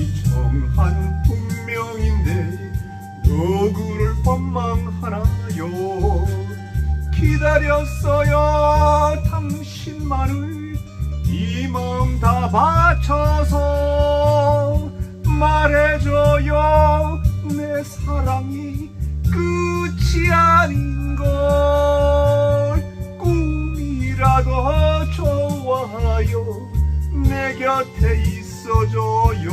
이 정한 운명인데 누구를 원망하나요? 기다렸어요 당신만을. 이 마음 다 바쳐서 말해줘요. 내 사랑이 끝이 아닌 걸 꿈이라도 좋아요 내 곁에 있어 줘요.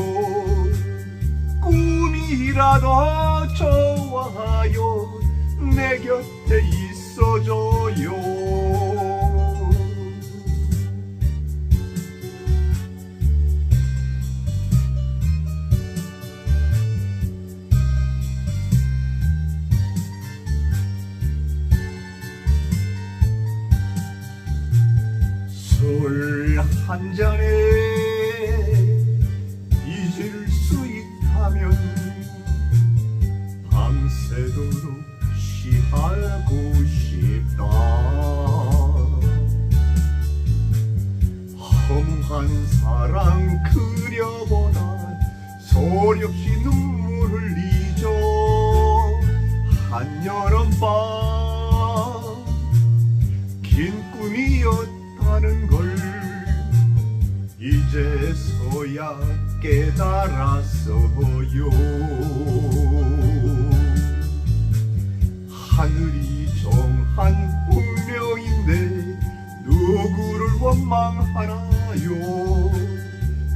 꿈이라도 좋아요 내 곁에 있어줘요. 술 한 잔에 있다면 밤새도록 취하고 싶다. 허무한 사랑 그려보다 소렵시 눈물 흘리죠. 한여름밤 깨달았어요 하늘이 정한 운명인데 누구를 원망하나요?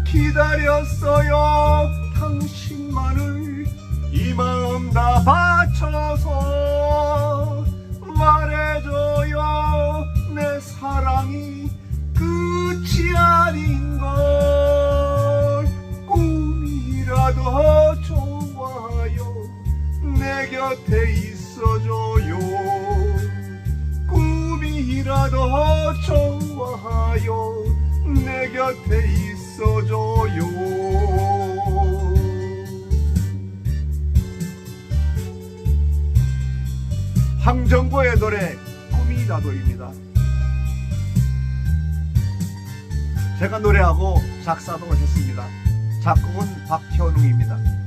기다렸어요 당신만을. 이 마음 다 바쳐서 곁에 있어줘요 꿈이라도 좋아요 내 곁에 있어줘요 황정보의 노래 꿈이라도입니다. 제가 노래하고 작사도 했습니다. 작곡은 박현웅입니다.